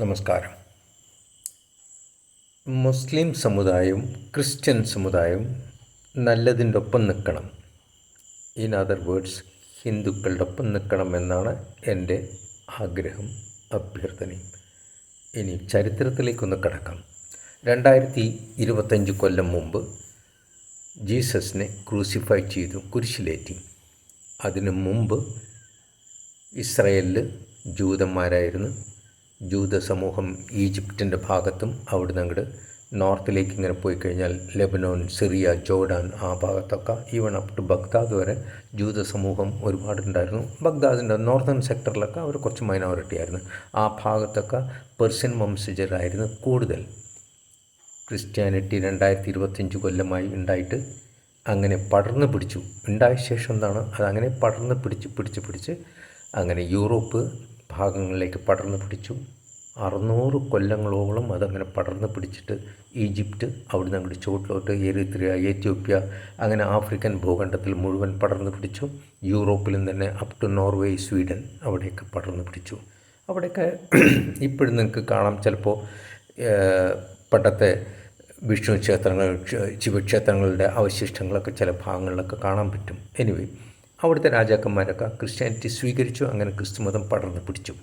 നമസ്കാരം. മുസ്ലിം സമുദായവും ക്രിസ്ത്യൻ സമുദായവും നല്ലതിന്റെ ഒപ്പം നിൽക്കണം. ഇൻ അതർ വേർഡ്സ് ഹിന്ദുക്കളുടെ ഒപ്പം നിൽക്കണം എന്നാണ് എന്റെ ആഗ്രഹം അഭ്യർത്ഥനയും. ഇനി ചരിത്രത്തിലേക്കൊന്ന് കടക്കാം. രണ്ടായിരത്തി ഇരുപത്തഞ്ച് കൊല്ലം മുമ്പ് ജീസസിനെ ക്രൂസിഫൈ ചെയ്തു കുരിശിലേറ്റി. അതിനു മുമ്പ് ഇസ്രയേലിൽ ജൂതന്മാരായിരുന്നു ജൂത സമൂഹം ഈജിപ്തിന്റെ ഭാഗത്തും അവിടുന്ന് അങ്ങോട്ട് നോർത്തിലേക്ക് ഇങ്ങനെ പോയി കഴിഞ്ഞാൽ ലെബനോൻ സിറിയ ജോർഡാൻ ആ ഭാഗത്തൊക്കെ ഈവൺ അപ് ടു ബഗ്ദാദ് വരെ ജൂത സമൂഹം ഒരുപാടുണ്ടായിരുന്നു. ബഗ്ദാദിന്റെ നോർത്തേൺ സെക്ടറിലൊക്കെ അവർ കുറച്ച് മൈനോറിറ്റി ആയിരുന്നു ആ ഭാഗത്തൊക്കെ പെർഷ്യൻ വംശജരായിരുന്നു കൂടുതൽ. ക്രിസ്ത്യാനിറ്റി രണ്ടായിരത്തി ഇരുപത്തഞ്ച് കൊല്ലമായി ഉണ്ടായിട്ട് അങ്ങനെ പടർന്നു പിടിച്ചു. ഉണ്ടായ ശേഷം എന്താണ്? അതങ്ങനെ പടർന്നു പിടിച്ച് പിടിച്ച് പിടിച്ച് അങ്ങനെ യൂറോപ്പ് ഭാഗങ്ങളിലേക്ക് പടർന്നു പിടിച്ചു. അറുന്നൂറ് കൊല്ലങ്ങളോളം അതങ്ങനെ പടർന്നു പിടിച്ചിട്ട് ഈജിപ്റ്റ് അവിടുന്ന് അങ്ങോട്ട് ചുവട്ടിലോട്ട് എരിത്രിയ എത്യോപ്യ അങ്ങനെ ആഫ്രിക്കൻ ഭൂഖണ്ഡത്തിൽ മുഴുവൻ പടർന്നു പിടിച്ചു. യൂറോപ്പിലും തന്നെ അപ് ടു നോർവേ സ്വീഡൻ അവിടെയൊക്കെ പടർന്നു പിടിച്ചു. അവിടെയൊക്കെ ഇപ്പോഴും നിങ്ങൾക്ക് കാണാം. ചിലപ്പോൾ പണ്ടത്തെ വിഷ്ണു ക്ഷേത്രങ്ങൾ ശിവക്ഷേത്രങ്ങളുടെ അവശിഷ്ടങ്ങളൊക്കെ ചില ഭാഗങ്ങളിലൊക്കെ കാണാൻ പറ്റും. എനിവേ അവിടുത്തെ രാജാക്കന്മാരൊക്കെ ക്രിസ്ത്യാനിറ്റി സ്വീകരിച്ചു അങ്ങനെ ക്രിസ്തുമതം പടർന്നു പിടിച്ചു.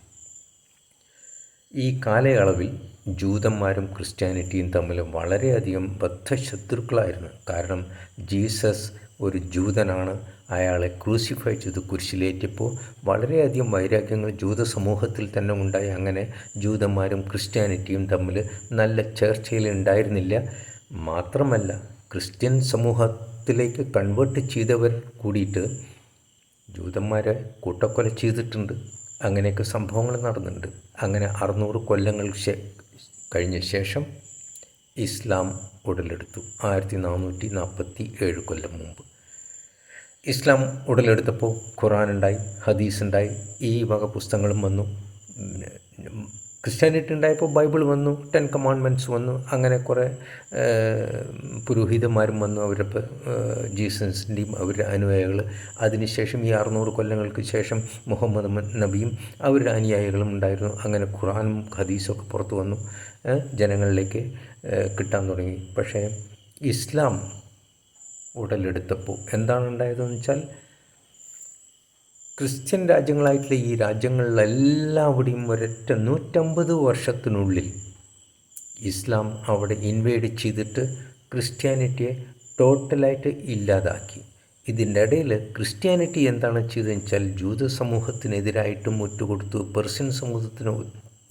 ഈ കാലയളവിൽ ജൂതന്മാരും ക്രിസ്ത്യാനിറ്റിയും തമ്മിൽ വളരെയധികം ബദ്ധശത്രുക്കളായിരുന്നു. കാരണം ജീസസ് ഒരു ജൂതനാണ്. അയാളെ ക്രൂസിഫൈ ചെയ്ത് കുരിശിലേറ്റപ്പോൾ വളരെയധികം വൈരാഗ്യങ്ങൾ ജൂത സമൂഹത്തിൽ തന്നെ ഉണ്ടായി. അങ്ങനെ ജൂതന്മാരും ക്രിസ്ത്യാനിറ്റിയും തമ്മിൽ നല്ല ചേർച്ചയിൽ ഉണ്ടായിരുന്നില്ല. മാത്രമല്ല ക്രിസ്ത്യൻ സമൂഹത്തിലേക്ക് കൺവേർട്ട് ചെയ്തവർ കൂടിയിട്ട് ജൂതന്മാരെ കൂട്ടക്കൊല ചെയ്തിട്ടുണ്ട്. അങ്ങനെയൊക്കെ സംഭവങ്ങൾ നടന്നിട്ടുണ്ട്. അങ്ങനെ അറുന്നൂറ് കൊല്ലങ്ങൾ കഴിഞ്ഞ ശേഷം ഇസ്ലാം ഉടലെടുത്തു. ആയിരത്തി നാനൂറ്റി നാൽപ്പത്തി ഏഴ് കൊല്ലം മുമ്പ്. ഇസ്ലാം ഉടലെടുത്തപ്പോൾ ഖുറാൻ ഉണ്ടായി ഹദീസ് ഉണ്ടായി. ഈ വക പുസ്തകങ്ങളും വന്നു. ക്രിസ്ത്യാനിറ്റി ഉണ്ടായപ്പോൾ ബൈബിൾ വന്നു ടെൻ കമാൻഡ്മെന്റ്സ് വന്നു അങ്ങനെ കുറേ പുരോഹിതന്മാരും വന്നു അവരുടെ ജീസസിന്റെയും അവരുടെ അനുയായികൾ. അതിനുശേഷം ഈ അറുന്നൂറ് കൊല്ലങ്ങൾക്ക് ശേഷം മുഹമ്മദ് നബിയും അവരുടെ അനുയായികളും ഉണ്ടായിരുന്നു. അങ്ങനെ ഖുറാനും ഹദീസൊക്കെ പുറത്തു വന്നു ജനങ്ങളിലേക്ക് കിട്ടാൻ തുടങ്ങി. പക്ഷേ ഇസ്ലാം ഉടലെടുത്തപ്പോൾ എന്താണ് ഉണ്ടായതെന്ന് വെച്ചാൽ ക്രിസ്ത്യൻ രാജ്യങ്ങളായിട്ടുള്ള ഈ രാജ്യങ്ങളിലെല്ലാവിടെയും ഒരൊറ്റ നൂറ്റമ്പത് വർഷത്തിനുള്ളിൽ ഇസ്ലാം അവിടെ ഇൻവേഡ് ചെയ്തിട്ട് ക്രിസ്ത്യാനിറ്റിയെ ടോട്ടലായിട്ട് ഇല്ലാതാക്കി. ഇതിന്റെ ഇടയിൽ ക്രിസ്ത്യാനിറ്റി എന്താണ് ചെയ്തതെന്ന് വെച്ചാൽ ജൂത സമൂഹത്തിനെതിരായിട്ടും ഒറ്റുകൊടുത്തു പെർഷ്യൻ സമൂഹത്തിന്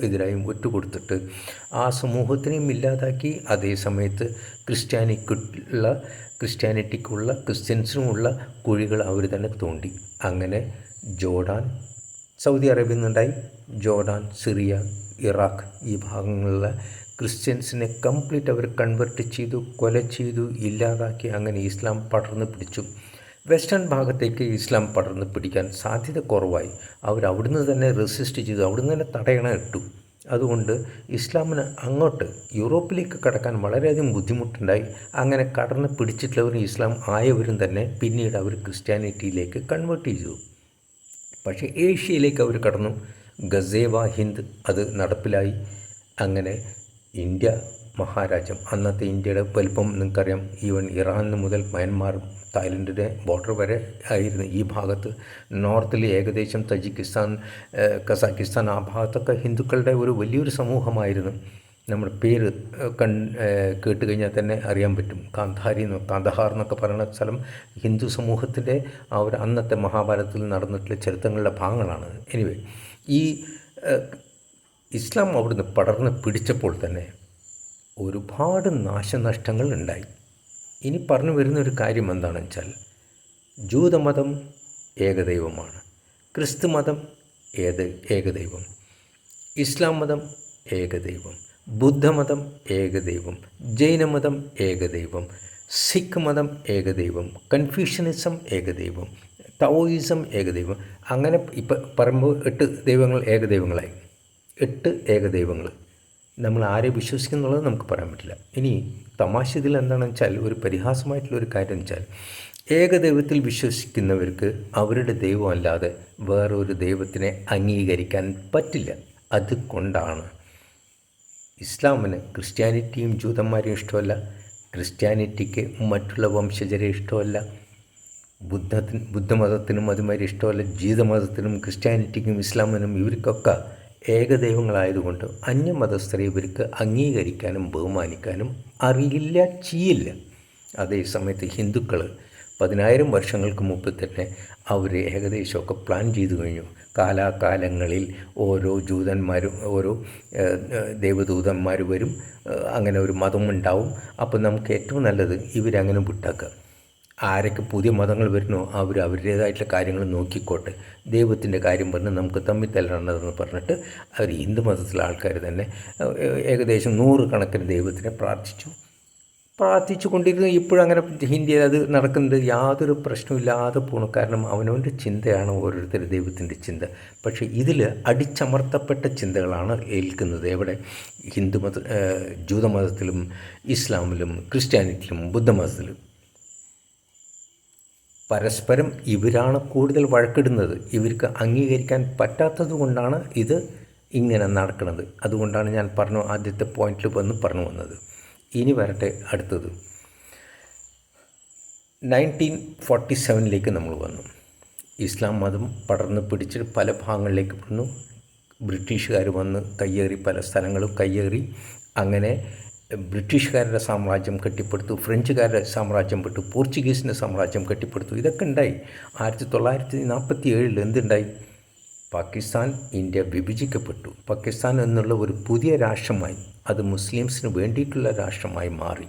എതിരായും ഒറ്റുകൊടുത്തിട്ട് ആ സമൂഹത്തിനെയും ഇല്ലാതാക്കി. അതേ സമയത്ത് ക്രിസ്ത്യാനിക്കുള്ള ക്രിസ്ത്യാനിറ്റിക്കുള്ള ക്രിസ്ത്യൻസിനുമുള്ള കുഴികൾ അവർ തന്നെ തോണ്ടി. അങ്ങനെ ജോർഡാൻ സൗദി അറേബ്യയിൽ നിന്നുണ്ടായി ജോർഡാൻ സിറിയ ഇറാഖ് ഈ ഭാഗങ്ങളിലെ ക്രിസ്ത്യൻസിനെ കംപ്ലീറ്റ് അവർ കൺവെർട്ട് ചെയ്തു കൊല ചെയ്തു ഇല്ലാതാക്കി അങ്ങനെ ഇസ്ലാം പടർന്നു പിടിച്ചു. വെസ്റ്റേൺ ഭാഗത്തേക്ക് ഇസ്ലാം പടർന്നു പിടിക്കാൻ സാധ്യത കുറവായി. അവർ അവിടുന്ന് തന്നെ റെസിസ്റ്റ് ചെയ്തു അവിടുന്ന് തന്നെ തടയണ ഇട്ടു. അതുകൊണ്ട് ഇസ്ലാമിന് അങ്ങോട്ട് യൂറോപ്പിലേക്ക് കടക്കാൻ വളരെയധികം ബുദ്ധിമുട്ടുണ്ടായി. അങ്ങനെ കടന്ന് പിടിച്ചിട്ടുള്ളവരും ഇസ്ലാം ആയവരും തന്നെ പിന്നീട് അവർ ക്രിസ്ത്യാനിറ്റിയിലേക്ക് കൺവേർട്ട് ചെയ്തു. പക്ഷേ ഏഷ്യയിലേക്ക് അവർ കടന്നു. ഗസേവ ഹിന്ദ് അത് നടപ്പിലായി. അങ്ങനെ ഇന്ത്യ മഹാരാജ്യം. അന്നത്തെ ഇന്ത്യയുടെ വലിപ്പം നിങ്ങൾക്കറിയാം. ഈവൻ ഇറാൻ മുതൽ മ്യാൻമാർ തായ്ലൻഡിന്റെ ബോർഡർ വരെ ആയിരുന്നു. ഈ ഭാഗത്ത് നോർത്തിൽ ഏകദേശം തജിക്കിസ്ഥാൻ കസാക്കിസ്ഥാൻ ആ ഭാഗത്തൊക്കെ ഹിന്ദുക്കളുടെ ഒരു വലിയൊരു സമൂഹമായിരുന്നു. നമ്മുടെ പേര് കൺ കേട്ട് കഴിഞ്ഞാൽ തന്നെ അറിയാൻ പറ്റും. കാന്ധാരി എന്ന് കാന്തഹാർ എന്നൊക്കെ പറയുന്ന സ്ഥലം ഹിന്ദു സമൂഹത്തിന്റെ ആ ഒരു അന്നത്തെ മഹാഭാരതത്തിൽ നടന്നിട്ടുള്ള ചരിത്രങ്ങളുടെ ഭാഗങ്ങളാണ്. എനിവേ ഈ ഇസ്ലാം അവിടുന്ന് പടർന്ന് പിടിച്ചപ്പോൾ തന്നെ ഒരുപാട് നാശനഷ്ടങ്ങൾ ഉണ്ടായി. ഇനി പറഞ്ഞു വരുന്ന ഒരു കാര്യം എന്താണെന്ന് വെച്ചാൽ ജൂതമതം ഏകദൈവമാണ്. ക്രിസ്തു മതം ഏക ഏകദൈവം? ഇസ്ലാം മതം ഏകദൈവം. ബുദ്ധമതം ഏകദൈവം ജൈനമതം ഏകദൈവം സിഖ് മതം ഏകദൈവം കൺഫ്യൂഷനിസം ഏകദൈവം തവോയിസം ഏകദൈവം അങ്ങനെ ഇപ്പം പറയുമ്പോൾ എട്ട് ദൈവങ്ങൾ ഏകദൈവങ്ങളായി. എട്ട് ഏകദൈവങ്ങൾ. നമ്മൾ ആരെ വിശ്വസിക്കുന്നുള്ളത് നമുക്ക് പറയാൻ പറ്റില്ല. ഇനി തമാശ ഇതിൽ എന്താണെന്ന് വെച്ചാൽ ഒരു പരിഹാസമായിട്ടുള്ള ഒരു കാര്യം വെച്ചാൽ ഏകദൈവത്തിൽ വിശ്വസിക്കുന്നവർക്ക് അവരുടെ ദൈവമല്ലാതെ വേറൊരു ദൈവത്തിനെ അംഗീകരിക്കാൻ പറ്റില്ല. അതുകൊണ്ടാണ് ഇസ്ലാമിന് ക്രിസ്ത്യാനിറ്റിയും ജൂതന്മാരെയും ഇഷ്ടമല്ല. ക്രിസ്ത്യാനിറ്റിക്ക് മറ്റുള്ള വംശജരെ ഇഷ്ടമല്ല. ബുദ്ധത്തിന് ബുദ്ധമതത്തിനും അതുമാതിരി ഇഷ്ടമല്ല. ജീതമതത്തിനും ക്രിസ്ത്യാനിറ്റിക്കും ഇസ്ലാമിനും ഇവർക്കൊക്കെ ഏകദൈവങ്ങളായതുകൊണ്ട് അന്യമതസ്ഥരെ ഇവർക്ക് അംഗീകരിക്കാനും ബഹുമാനിക്കാനും അറിയില്ല ചെയ്യില്ല. അതേസമയത്ത് ഹിന്ദുക്കൾ പതിനായിരം വർഷങ്ങൾക്ക് മുമ്പ് തന്നെ അവർ ഏകദേശമൊക്കെ പ്ലാൻ ചെയ്തു കഴിഞ്ഞു. കാലാകാലങ്ങളിൽ ഓരോ ജൂതന്മാരും ഓരോ ദേവദൂതന്മാർ വരും. അങ്ങനെ ഒരു മതം ഉണ്ടാവും. അപ്പോൾ നമുക്ക് ഏറ്റവും നല്ലത് ഇവരങ്ങനെ വിട്ടാക്കുക. ആരൊക്കെ പുതിയ മതങ്ങൾ വരുന്നോ അവർ അവരുടേതായിട്ടുള്ള കാര്യങ്ങൾ നോക്കിക്കോട്ടെ. ദൈവത്തിന്റെ കാര്യം പറഞ്ഞ് നമുക്ക് തമ്മിൽ തല്ലണമെന്ന് പറഞ്ഞിട്ട് അവർ ഹിന്ദു മതത്തിലെ ആൾക്കാർ തന്നെ ഏകദേശം നൂറുകണക്കിന് ദൈവത്തിനെ പ്രാർത്ഥിച്ചു. പ്രാർത്ഥിച്ചു കൊണ്ടിരുന്നു ഇപ്പോഴും അങ്ങനെ ഹിന്ദിയിൽ അത് നടക്കുന്നത് യാതൊരു പ്രശ്നമില്ലാതെ പോണു. കാരണം അവനവന്റെ ചിന്തയാണ് ഓരോരുത്തരുടെ ദൈവത്തിന്റെ ചിന്ത. പക്ഷേ ഇതിൽ അടിച്ചമർത്തപ്പെട്ട ചിന്തകളാണ് ഏൽക്കുന്നത്. എവിടെ? ഹിന്ദുമത ജൂതമതത്തിലും ഇസ്ലാമിലും ക്രിസ്ത്യാനിറ്റിയിലും ബുദ്ധമതത്തിലും പരസ്പരം ഇവരാണ് കൂടുതൽ വഴക്കിടുന്നത്. ഇവർക്ക് അംഗീകരിക്കാൻ പറ്റാത്തത് കൊണ്ടാണ് ഇത് ഇങ്ങനെ നടക്കുന്നത് അതുകൊണ്ടാണ് ഞാൻ പറഞ്ഞു ആദ്യത്തെ പോയിന്റിൽ വന്ന് പറഞ്ഞു വന്നത്. ഇനി വരട്ടെ അടുത്തത്. നയന്റീൻ ഫോർട്ടി സെവനിലേക്ക് നമ്മൾ വന്നു. ഇസ്ലാം മതം പടർന്ന് പിടിച്ച് പല ഭാഗങ്ങളിലേക്ക് വന്നു. ബ്രിട്ടീഷുകാർ വന്ന് കയ്യേറി പല സ്ഥലങ്ങളും കയ്യേറി അങ്ങനെ ബ്രിട്ടീഷുകാരുടെ സാമ്രാജ്യം കെട്ടിപ്പടുത്തു. ഫ്രഞ്ചുകാരുടെ സാമ്രാജ്യം പെട്ടു പോർച്ചുഗീസിന്റെ സാമ്രാജ്യം കെട്ടിപ്പടുത്തു. ഇതൊക്കെ ഉണ്ടായി. ആയിരത്തി തൊള്ളായിരത്തി നാൽപ്പത്തി ഏഴിൽ എന്തുണ്ടായി? പാകിസ്ഥാൻ ഇന്ത്യ വിഭജിക്കപ്പെട്ടു. പാകിസ്ഥാൻ എന്നുള്ള ഒരു പുതിയ രാഷ്ട്രമായി അത് മുസ്ലിംസിന് വേണ്ടിയിട്ടുള്ള രാഷ്ട്രമായി മാറി.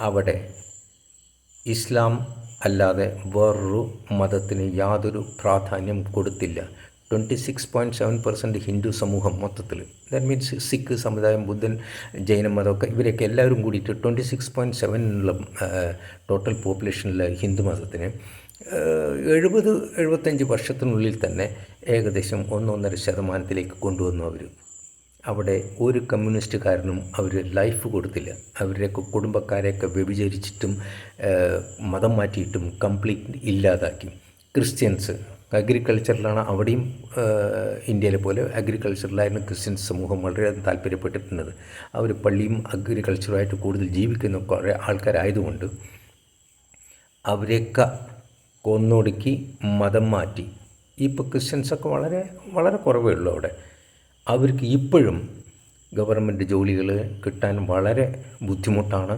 അവിടെ ഇസ്ലാം അല്ലാതെ വേറൊരു മതത്തിന് യാതൊരു പ്രാധാന്യം കൊടുത്തില്ല. Twenty six point seven percent Hindu സമൂഹം മൊത്തത്തിൽ ദാറ്റ് മീൻസ് സിഖ് സമുദായം ബുദ്ധൻ ജൈന മതമൊക്കെ ഇവരൊക്കെ എല്ലാവരും കൂടിയിട്ട് ട്വന്റി സിക്സ് പോയിന്റ് സെവനുള്ള ടോട്ടൽ പോപ്പുലേഷനിലെ ഹിന്ദു മതത്തിന് എഴുപത് എഴുപത്തഞ്ച് വർഷത്തിനുള്ളിൽ തന്നെ ഏകദേശം ഒന്നൊന്നര ശതമാനത്തിലേക്ക് കൊണ്ടുവന്നു അവർ അവിടെ ഒരു കമ്മ്യൂണിസ്റ്റുകാരനും അവർ ലൈഫ് കൊടുത്തില്ല. അവരുടെയൊക്കെ കുടുംബക്കാരെയൊക്കെ വ്യഭിചരിച്ചിട്ടും മതം മാറ്റിയിട്ടും കംപ്ലീറ്റ് ഇല്ലാതാക്കി. ക്രിസ്ത്യൻസ് അഗ്രികൾച്ചറിലാണ് അവിടെയും ഇന്ത്യയിലെ പോലെ അഗ്രികൾച്ചറിലായിരുന്നു ക്രിസ്ത്യൻ സമൂഹം വളരെയധികം താല്പര്യപ്പെട്ടിരുന്നത് അവർ പള്ളിയും അഗ്രികൾച്ചറുമായിട്ട് കൂടുതൽ ജീവിക്കുന്ന കുറേ ആൾക്കാരായതുകൊണ്ട് അവരെയൊക്കെ കൊന്നൊടുക്കി മതം മാറ്റി. ഇപ്പോൾ ക്രിസ്ത്യൻസൊക്കെ വളരെ വളരെ കുറവേ ഉള്ളൂ അവിടെ. അവർക്ക് ഇപ്പോഴും ഗവൺമെന്റ് ജോലികൾ കിട്ടാൻ വളരെ ബുദ്ധിമുട്ടാണ്.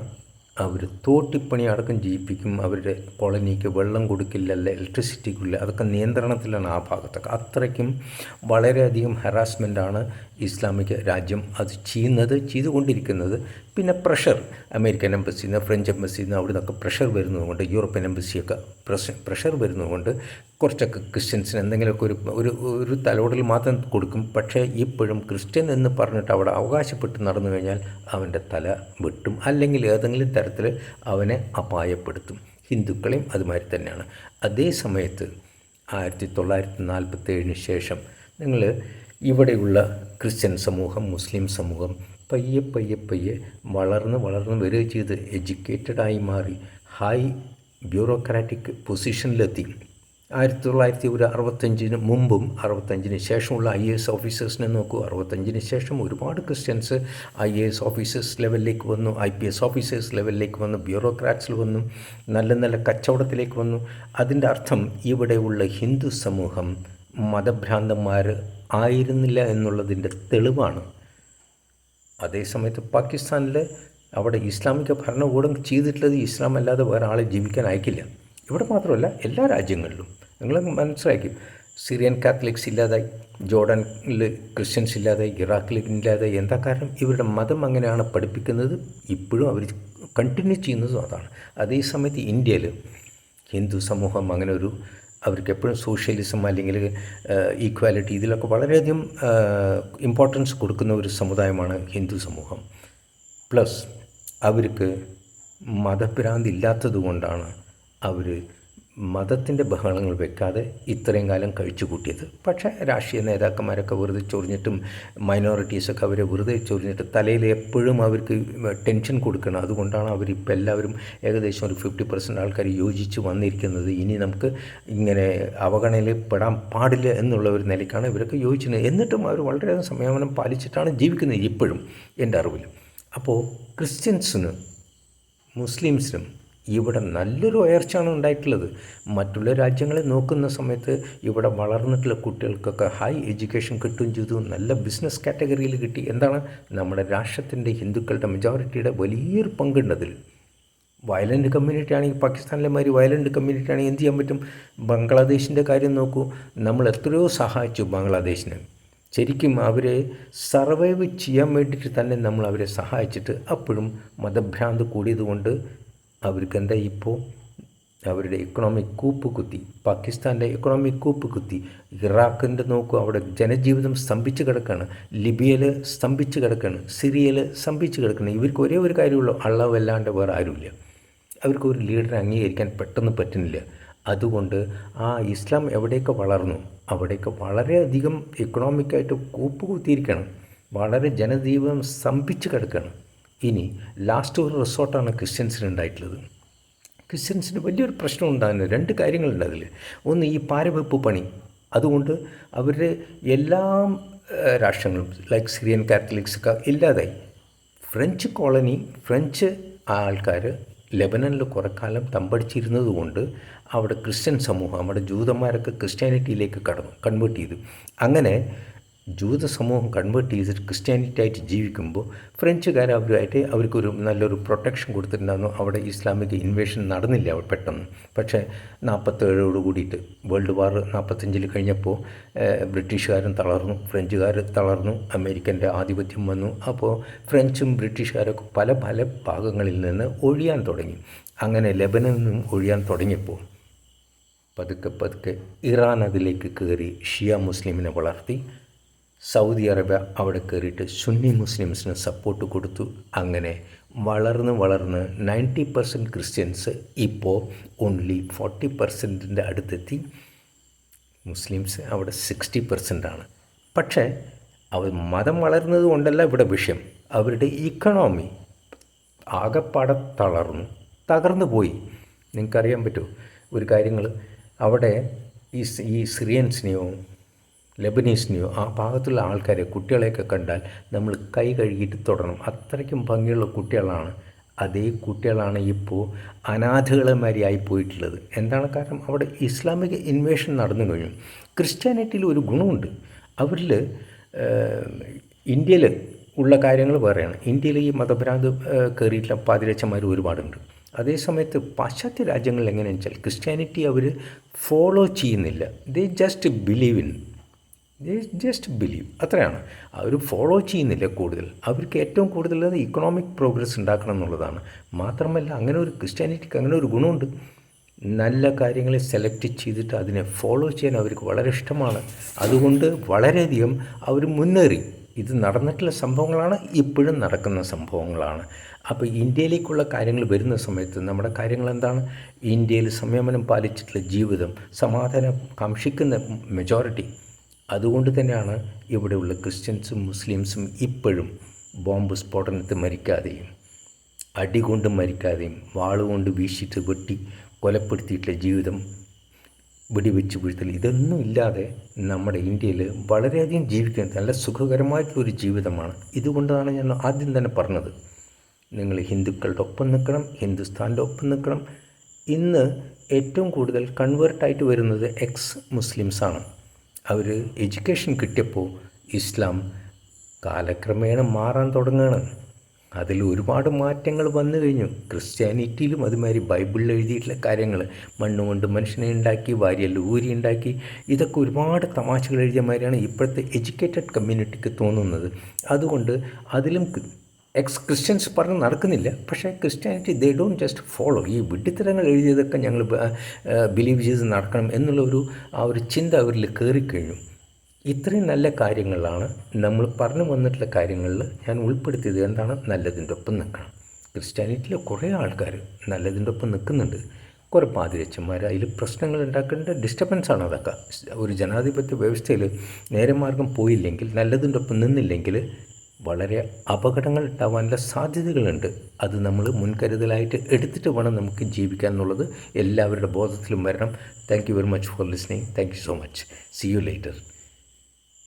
അവർ തോട്ടിപ്പണി അടക്കം ജീവിപ്പിക്കും അവരുടെ കോളനിക്ക് വെള്ളം കൊടുക്കില്ല ഇലക്ട്രിസിറ്റിക്കില്ല അതൊക്കെ നിയന്ത്രണത്തിലാണ് ആ ഭാഗത്തൊക്കെ. അത്രയ്ക്കും വളരെയധികം ഹറാസ്മെന്റാണ് ഇസ്ലാമിക രാജ്യം അത് ചെയ്യുന്നത് ചെയ്തുകൊണ്ടിരിക്കുന്നത്. പിന്നെ പ്രഷർ അമേരിക്കൻ എംബസിയിൽ നിന്ന് ഫ്രഞ്ച് എംബസിയിൽ നിന്ന് അവിടെ നിന്നൊക്കെ പ്രഷർ വരുന്നതുകൊണ്ട് യൂറോപ്യൻ എംബസിയൊക്കെ പ്രഷർ വരുന്നതുകൊണ്ട് കുറച്ചൊക്കെ ക്രിസ്ത്യൻസിന് എന്തെങ്കിലുമൊക്കെ ഒരു ഒരു ഒരു തലോടൽ മാത്രം കൊടുക്കും. പക്ഷേ ഇപ്പോഴും ക്രിസ്ത്യൻ എന്ന് പറഞ്ഞിട്ട് അവിടെ അവകാശപ്പെട്ട് നടന്നു കഴിഞ്ഞാൽ അവന്റെ തല വെട്ടും. അല്ലെങ്കിൽ ഏതെങ്കിലും തരത്തിൽ അവനെ അപായപ്പെടുത്തും. ഹിന്ദുക്കളെയും അതുമാതിരി തന്നെയാണ്. അതേ സമയത്ത് ആയിരത്തി തൊള്ളായിരത്തി നാൽപ്പത്തേഴിന് ശേഷം നിങ്ങൾ ഇവിടെയുള്ള ക്രിസ്ത്യൻ സമൂഹം മുസ്ലിം സമൂഹം പയ്യെ പയ്യെ പയ്യെ വളർന്ന് വളർന്ന് വരിക ചെയ്ത് എഡ്യൂക്കേറ്റഡായി മാറി ഹൈ ബ്യൂറോക്രാറ്റിക് പൊസിഷനിലെത്തി. ആയിരത്തി തൊള്ളായിരത്തി ഒരു അറുപത്തഞ്ചിന് മുമ്പും അറുപത്തഞ്ചിന് ശേഷമുള്ള ഐ എ എസ് ഓഫീസേഴ്സിനെ നോക്കൂ. അറുപത്തഞ്ചിന് ശേഷം ഒരുപാട് Christians I A S officers ലെവലിലേക്ക് വന്നു. ഐ പി എസ് ഓഫീസേഴ്സ് ലെവലിലേക്ക് വന്നു. ബ്യൂറോക്രാറ്റ്സിൽ വന്നു. നല്ല നല്ല കച്ചവടത്തിലേക്ക് വന്നു. അതിന്റെ അർത്ഥം ഇവിടെയുള്ള ഹിന്ദു സമൂഹം മതഭ്രാന്തന്മാർ ആയിരുന്നില്ല എന്നുള്ളതിന്റെ തെളിവാണ്. അതേസമയത്ത് പാകിസ്ഥാനിൽ അവിടെ ഇസ്ലാമിക ഭരണകൂടം ചെയ്തിട്ടുള്ളത് ഇസ്ലാം അല്ലാതെ വേറെ ആളെ ജീവിക്കാൻ അയക്കില്ല. ഇവിടെ മാത്രമല്ല എല്ലാ രാജ്യങ്ങളിലും. നിങ്ങൾ മനസ്സിലാക്കി. സിറിയൻ കാത്തലിക്സ് ഇല്ലാതായി ജോർഡനിൽ ക്രിസ്ത്യൻസ് ഇല്ലാതായി ഇറാഖിൽ ഇല്ലാതായി. എന്താ കാരണം? ഇവരുടെ മതം അങ്ങനെയാണ് പഠിപ്പിക്കുന്നത്. ഇപ്പോഴും അവർ കണ്ടിന്യൂ ചെയ്യുന്നതും അതാണ്. അതേസമയത്ത് ഇന്ത്യയിൽ ഹിന്ദു സമൂഹം അങ്ങനെ ഒരു അവർക്ക് എപ്പോഴും സോഷ്യലിസം അല്ലെങ്കിൽ ഈക്വാലിറ്റി ഇതിലൊക്കെ വളരെയധികം ഇമ്പോർട്ടൻസ് കൊടുക്കുന്ന ഒരു സമുദായമാണ് ഹിന്ദു സമൂഹം. പ്ലസ് അവർക്ക് മതഭ്രാന്തി ഇല്ലാത്തത് കൊണ്ടാണ് അവർ മതത്തിന്റെ ബഹളങ്ങൾ വെക്കാതെ ഇത്രയും കാലം കഴിച്ചു കൂട്ടിയത്. പക്ഷേ രാഷ്ട്രീയ നേതാക്കന്മാരൊക്കെ വെറുതെ ചൊറിഞ്ഞിട്ടും മൈനോറിറ്റീസൊക്കെ അവരെ വെറുതെ ചൊറിഞ്ഞിട്ട് തലയിൽ എപ്പോഴും അവർക്ക് ടെൻഷൻ കൊടുക്കണം. അതുകൊണ്ടാണ് അവരിപ്പോൾ എല്ലാവരും ഏകദേശം ഒരു ഫിഫ്റ്റി പെർസെന്റ് ആൾക്കാർ യോജിച്ച് വന്നിരിക്കുന്നത്. ഇനി നമുക്ക് ഇങ്ങനെ അവഗണനയിൽ പെടാൻ പാടില്ല എന്നുള്ള ഒരു നിലയ്ക്കാണ് ഇവരൊക്കെ യോജിച്ചിരുന്നത്. എന്നിട്ടും അവർ വളരെയധികം സംയമനം പാലിച്ചിട്ടാണ് ജീവിക്കുന്നത് ഇപ്പോഴും എന്റെ അറിവിൽ. അപ്പോൾ ക്രിസ്ത്യൻസിന് മുസ്ലിംസിനും ഇവിടെ നല്ലൊരു ഉയർച്ചയാണ് ഉണ്ടായിട്ടുള്ളത്. മറ്റുള്ള രാജ്യങ്ങളെ നോക്കുന്ന സമയത്ത് ഇവിടെ വളർന്നിട്ടുള്ള കുട്ടികൾക്കൊക്കെ ഹൈ എഡ്യൂക്കേഷൻ കിട്ടുകയും ചെയ്തു. നല്ല ബിസിനസ് കാറ്റഗറിയിൽ കിട്ടി. എന്താണ്? നമ്മുടെ രാഷ്ട്രത്തിന്റെ ഹിന്ദുക്കളുടെ മെജോറിറ്റിയുടെ വലിയൊരു പങ്കുണ്ട് അതിൽ വയലന്റ് കമ്മ്യൂണിറ്റി ആണെങ്കിൽ പാകിസ്ഥാനിലെ മാതിരി വയലന്റ് കമ്മ്യൂണിറ്റി ആണെങ്കിൽ എന്ത് ചെയ്യാൻ പറ്റും? ബംഗ്ലാദേശിന്റെ കാര്യം നോക്കൂ. നമ്മൾ എത്രയോ സഹായിച്ചു ബംഗ്ലാദേശിനെ. ശരിക്കും അവരെ സർവൈവ് ചെയ്യാൻ വേണ്ടിയിട്ട് തന്നെ നമ്മൾ അവരെ സഹായിച്ചിട്ട് അപ്പോഴും മതഭ്രാന്ത് കൂടിയതുകൊണ്ട് അവർക്ക് എന്താ ഇപ്പോൾ അവരുടെ ഇക്കണോമിക് കൂപ്പ് കുത്തി പാകിസ്ഥാന്റെ ഇക്കണോമിക് കൂപ്പ് കുത്തി ഇറാഖിന്റെ നോക്കൂ അവിടെ ജനജീവിതം സ്തംഭിച്ച് കിടക്കുകയാണ് ലിബിയയിൽ സ്തംഭിച്ച് കിടക്കുകയാണ് സിറിയയിൽ സ്തംഭിച്ച് കിടക്കുകയാണ് ഇവർക്ക് ഒരേ ഒരു കാര്യമുള്ളൂ അള്ളവല്ലാണ്ട് വേറെ ആരുമില്ല. അവർക്ക് ഒരു ലീഡറെ അംഗീകരിക്കാൻ പെട്ടെന്ന് പറ്റുന്നില്ല. അതുകൊണ്ട് ആ ഇസ്ലാം എവിടെയൊക്കെ വളർന്നു അവിടെയൊക്കെ വളരെയധികം ഇക്കണോമിക്കായിട്ട് കൂപ്പ് കുത്തിയിരിക്കുകയാണ് വളരെ ജനജീവിതം സ്തംഭിച്ച് കിടക്കുകയാണ് ഇനി ലാസ്റ്റ് ഒരു റിസോർട്ടാണ് ക്രിസ്ത്യൻസിന് ഉണ്ടായിട്ടുള്ളത്. ക്രിസ്ത്യൻസിന് വലിയൊരു പ്രശ്നം ഉണ്ടാകുന്നത് രണ്ട് കാര്യങ്ങളുണ്ട് അതിൽ ഒന്ന് ഈ പാരവെപ്പ് പണി. അതുകൊണ്ട് അവരുടെ എല്ലാ രാഷ്ട്രങ്ങളും ലൈക്ക് സിറിയൻ കാത്തലിക്സ് ഒക്കെ ഇല്ലാതായി. ഫ്രഞ്ച് കോളനി ഫ്രഞ്ച് ആൾക്കാർ ലെബനനിൽ കുറേ കാലം തമ്പടിച്ചിരുന്നത് കൊണ്ട് അവിടെ ക്രിസ്ത്യൻ സമൂഹം അവിടെ ജൂതന്മാരൊക്കെ ക്രിസ്ത്യാനിറ്റിയിലേക്ക് കടന്നു കൺവേർട്ട് ചെയ്തു. അങ്ങനെ ജൂത സമൂഹം കൺവേർട്ട് ചെയ്തിട്ട് ക്രിസ്ത്യാനിറ്റി ആയിട്ട് ജീവിക്കുമ്പോൾ ഫ്രഞ്ചുകാർ അവരുമായിട്ട് അവർക്കൊരു നല്ലൊരു പ്രൊട്ടക്ഷൻ കൊടുത്തിട്ടുണ്ടായിരുന്നു. അവിടെ ഇസ്ലാമിക് ഇൻവേഷൻ നടന്നില്ല അവർ പെട്ടെന്ന്. പക്ഷേ നാൽപ്പത്തേഴോട് കൂടിയിട്ട് വേൾഡ് വാർ നാൽപ്പത്തഞ്ചിൽ കഴിഞ്ഞപ്പോൾ ബ്രിട്ടീഷുകാരും തളർന്നു. ഫ്രഞ്ചുകാർ തളർന്നു. അമേരിക്കന്റെ ആധിപത്യം വന്നു. അപ്പോൾ ഫ്രഞ്ചും ബ്രിട്ടീഷുകാരൊക്കെ പല പല ഭാഗങ്ങളിൽ നിന്ന് ഒഴിയാൻ തുടങ്ങി. അങ്ങനെ ലെബനിൽ നിന്നും ഒഴിയാൻ തുടങ്ങിയപ്പോൾ പതുക്കെ പതുക്കെ ഇറാൻ അതിലേക്ക് കയറി ഷിയ മുസ്ലിമിനെ വളർത്തി. സൗദി അറേബ്യ അവിടെ കയറിയിട്ട് സുന്നി മുസ്ലിംസിന് സപ്പോർട്ട് കൊടുത്തു. അങ്ങനെ വളർന്ന് വളർന്ന് നയന്റി പെർസെന്റ് ക്രിസ്ത്യൻസ് ഇപ്പോൾ ഓൺലി ഫോർട്ടി പെർസെന്റിന്റെ അടുത്തെത്തി. മുസ്ലിംസ് അവിടെ സിക്സ്റ്റി പെർസെന്റാണ് പക്ഷേ അവർ മതം വളർന്നത് കൊണ്ടല്ല ഇവിടെ വിഷയം. അവരുടെ ഇക്കണോമി ആകെപ്പാടെ തളർന്നു തകർന്നു പോയി. നിങ്ങൾക്കറിയാൻ പറ്റുമോ ഒരു കാര്യങ്ങൾ അവിടെ ഈ ഈ സിറിയൻസിനെയോ ലെബനീസിനെയോ ആ ഭാഗത്തുള്ള ആൾക്കാരെ കുട്ടികളെയൊക്കെ കണ്ടാൽ നമ്മൾ കൈ കഴുകിയിട്ട് തുടരണം. അത്രയ്ക്കും ഭംഗിയുള്ള കുട്ടികളാണ്. അതേ കുട്ടികളാണ് ഇപ്പോൾ അനാഥകളമാരിയായി പോയിട്ടുള്ളത്. എന്താണ് കാരണം? അവിടെ ഇസ്ലാമിക ഇൻവേഷൻ നടന്നു കഴിഞ്ഞു. ക്രിസ്ത്യാനിറ്റിയിൽ ഒരു ഗുണമുണ്ട്. അവരിൽ ഇന്ത്യയിൽ ഉള്ള കാര്യങ്ങൾ വേറെയാണ് ഇന്ത്യയിൽ ഈ മതഭ്രാന്ത് കയറിയിട്ടുള്ള പാതിരച്ചന്മാർ ഒരുപാടുണ്ട്. അതേസമയത്ത് പാശ്ചാത്യ രാജ്യങ്ങളിൽ എങ്ങനെയാണെന്ന് വെച്ചാൽ ക്രിസ്ത്യാനിറ്റി അവർ ഫോളോ ചെയ്യുന്നില്ല. They just believe in just believe അത്രയാണ്. അവർ ഫോളോ ചെയ്യുന്നില്ല കൂടുതൽ. അവർക്ക് ഏറ്റവും കൂടുതൽ ഇക്കണോമിക് പ്രോഗ്രസ് ഉണ്ടാക്കണം എന്നുള്ളതാണ്. മാത്രമല്ല അങ്ങനെ ഒരു ക്രിസ്ത്യാനിറ്റിക്ക് അങ്ങനെ ഒരു ഗുണമുണ്ട്. നല്ല കാര്യങ്ങളെ സെലക്ട് ചെയ്തിട്ട് അതിനെ ഫോളോ ചെയ്യാൻ അവർക്ക് വളരെ ഇഷ്ടമാണ്. അതുകൊണ്ട് വളരെയധികം അവർ മുന്നേറി. ഇത് നടന്നിട്ടുള്ള സംഭവങ്ങളാണ് ഇപ്പോഴും നടക്കുന്ന സംഭവങ്ങളാണ്. അപ്പോൾ ഇന്ത്യയിലേക്കുള്ള കാര്യങ്ങൾ വരുന്ന സമയത്ത് നമ്മുടെ കാര്യങ്ങൾ എന്താണ്? ഇന്ത്യയിൽ സംയമനം പാലിച്ചിട്ടുള്ള ജീവിതം സമാധാനം കാക്ഷിക്കുന്ന മെജോറിറ്റി അതുകൊണ്ട് തന്നെയാണ് ഇവിടെയുള്ള ക്രിസ്ത്യൻസും മുസ്ലിംസും ഇപ്പോഴും ബോംബ് സ്ഫോടനത്തിൽ മരിക്കാതെയും അടികൊണ്ട് മരിക്കാതെയും വാളുകൊണ്ട് വീശിട്ട് വെട്ടി കൊലപ്പെടുത്തിയിട്ടുള്ള ജീവിതം വെടിവെച്ച് വീഴ്ത്തൽ ഇതൊന്നും ഇല്ലാതെ നമ്മുടെ ഇന്ത്യയിൽ വളരെയധികം ജീവിക്കുന്നത് നല്ല സുഖകരമായിട്ടുള്ളൊരു ജീവിതമാണ്. ഇതുകൊണ്ടാണ് ഞാൻ ആദ്യം തന്നെ പറഞ്ഞത്. നിങ്ങൾ ഹിന്ദുക്കളുടെ ഒപ്പം നിൽക്കണം ഹിന്ദുസ്ഥാന്റെ ഒപ്പം നിൽക്കണം. ഇന്ന് ഏറ്റവും കൂടുതൽ കൺവേർട്ടായിട്ട് വരുന്നത് എക്സ് മുസ്ലിംസാണ് അവർ എഡ്യൂക്കേഷൻ കിട്ടിയപ്പോൾ ഇസ്ലാം കാലക്രമേണ മാറാൻ തുടങ്ങുകയാണ് അതിൽ ഒരുപാട് മാറ്റങ്ങൾ വന്നു കഴിഞ്ഞു. ക്രിസ്ത്യാനിറ്റിയിലും അതുമാതിരി ബൈബിളിൽ എഴുതിയിട്ടുള്ള കാര്യങ്ങൾ മണ്ണുകൊണ്ട് മനുഷ്യനെ ഉണ്ടാക്കി വാരിയല്ല ഊരി ഉണ്ടാക്കി ഇതൊക്കെ ഒരുപാട് തമാശകൾ എഴുതിയ മാതിരിയാണ് ഇപ്പോഴത്തെ എഡ്യൂക്കേറ്റഡ് കമ്മ്യൂണിറ്റിക്ക് തോന്നുന്നത്. അതുകൊണ്ട് അതിലും എക്സ് ക്രിസ്ത്യൻസ് പറഞ്ഞ് നടക്കുന്നില്ല. പക്ഷേ Christianity they don't just follow ഈ വിഡ്ഢിത്തരങ്ങൾ എഴുതിയതൊക്കെ ഞങ്ങൾ ബിലീവ് ചെയ്ത് നടക്കണം എന്നുള്ള ഒരു ആ ഒരു ചിന്ത അവരിൽ കയറിക്കഴിഞ്ഞു ഇത്രയും നല്ല കാര്യങ്ങളാണ് നമ്മൾ പറഞ്ഞു വന്നിട്ടുള്ള കാര്യങ്ങളിൽ ഞാൻ ഉൾപ്പെടുത്തിയത് എന്താണ്? നല്ലതിന്റെ ഒപ്പം നിൽക്കണം. ക്രിസ്ത്യാനിറ്റിയിലെ കുറേ ആൾക്കാർ നല്ലതിന്റെ ഒപ്പം നിൽക്കുന്നുണ്ട്. കുറേ പാതിരച്ചന്മാർ അതിൽ പ്രശ്നങ്ങൾ ഉണ്ടാക്കേണ്ട ഡിസ്റ്റർബൻസ് ആണ് അതൊക്കെ. ഒരു ജനാധിപത്യ വ്യവസ്ഥയിൽ നേരെ മാർഗം പോയില്ലെങ്കിൽ നല്ലതിന്റെ ഒപ്പം നിന്നില്ലെങ്കിൽ വളരെ അപകടങ്ങൾ ഉണ്ടാവാനുള്ള സാധ്യതകളുണ്ട്. അത് നമ്മൾ മുൻകരുതലായിട്ട് എടുത്തിട്ട് വേണം നമുക്ക് ജീവിക്കാൻ എന്നുള്ളത്. എല്ലാവരുടെ ബോധത്തിലും വരണം. Thank you very much for listening thank you so much see you later